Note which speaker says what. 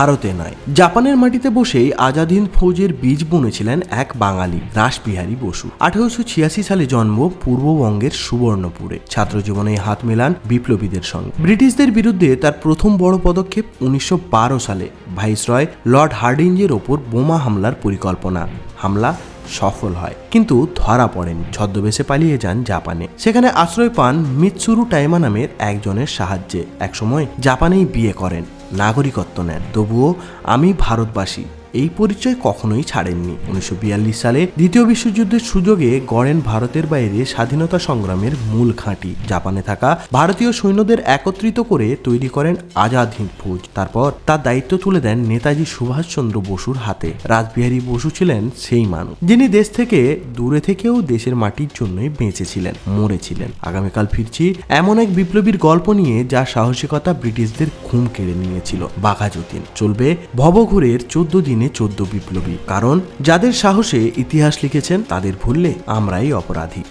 Speaker 1: ভারতে নয়। জাপানের মাটিতে বসেই আজাদ হিন্দ ফৌজের বীজ বুনেছিলেন এক বাঙালি, রাসবিহারী বসু। আঠারোশো ছিয়াশি সালে জন্ম পূর্ববঙ্গের সুবর্ণপুরে। ছাত্র জীবনে হাত মেলান বিপ্লবীদের সঙ্গে। ব্রিটিশদের বিরুদ্ধে তার প্রথম বড় পদক্ষেপ উনিশশো বারো সালে। ভাইসরয় লর্ড হার্ডিঞ্জের ওপর বোমা হামলার পরিকল্পনা। হামলা সফল হয়, কিন্তু ধরা পড়েন। ছদ্মবেশে পালিয়ে যান জাপানে। সেখানে আশ্রয় পান মিৎসুরু টাইমা নামের একজনের সাহায্যে। একসময় জাপানেই বিয়ে করেন। নাগরিকত্ব নেন। তবুও আমি ভারতবাসী। এই পরিচয় কখনোই ছাড়েননি। উনিশশো বিয়াল্লিশ সালে দ্বিতীয় বিশ্বযুদ্ধের সুযোগে গড়েন ভারতের বাইরে স্বাধীনতা সংগ্রামের মূল ঘাঁটি জাপানে থাকা ভারতীয় সৈন্যদের একত্রিত করে তৈরি করেন আজাদ হিন্দ ফৌজ। তারপর তার দায়িত্ব তুলে দেন নেতাজি সুভাষচন্দ্র বসুর হাতে। রাসবিহারী বসু ছিলেন সেই মানুষ, যিনি দেশ থেকে দূরে থেকেও দেশের মাটির জন্যই বেঁচেছিলেন, মরেছিলেন। আগামীকাল ফিরছি এমন এক বিপ্লবীর গল্প নিয়ে যা সাহসিকতা ব্রিটিশদের ঘুম কেড়ে নিয়েছিল, বাঘা যতীন। চলবে ভবঘুরের চোদ্দ দিনে চোদ্দ বিপ্লবী। কারণ যাদের সাহসে ইতিহাস লিখেছেন তাদের ভুললে আমরাই অপরাধী।